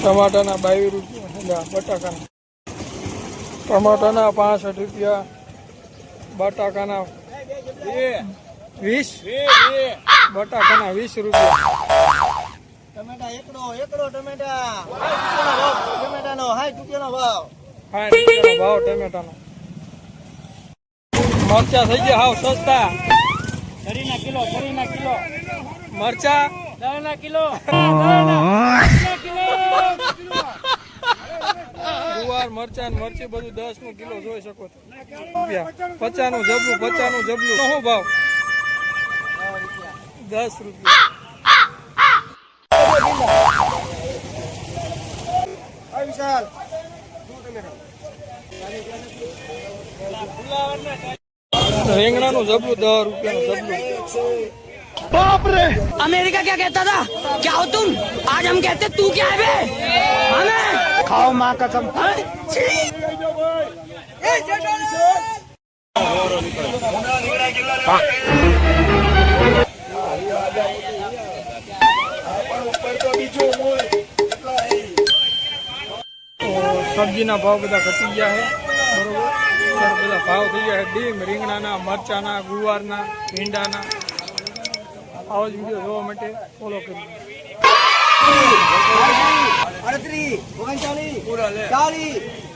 ટમાટાના બાવીસ રૂપિયા બટાકાના. ટમાટાના પાસઠ રૂપિયા બટાકાના વીસ બટાકાના વીસ રૂપિયા. ટમેટા એકડો એકડો ટમેટા. ટમેટાનો સાઠ રૂપિયાનો ભાવ. સાઠ રૂપિયાનો ભાવ ટમેટાનો. મરચા થઈ ગયા હાવ સસ્તા. શરીરના કિલો શરીરના કિલો. મરચા? દળના કિલો. ગુવાર મરચાં મરચી બધું દસનું કિલો જોઈ શકો છો. રૂપિયા. પચાસનું જબલું. પચાસનું જબલું શું ભાવ? દસ રૂપિયા. રીંગણાનું જબલું દસ રૂપિયાનું જબલું. अमेरिका क्या कहता था क्या हो तुम आज हम कहते तू क्या है बे हमें ખાઓ માં કસમ તો સબ્જીના ભાવ બધા ઘટી ગયા છે બરોબર અત્યારે બધા ભાવ થઈ ગયા છે ડીમ રીંગણાના મરચાના ગુવારના ભીંડાના આવો જ વીડિયો જોવા માટે ફોલો કરી અડત્રીસ ઓગણચાલીસ ચાલીસ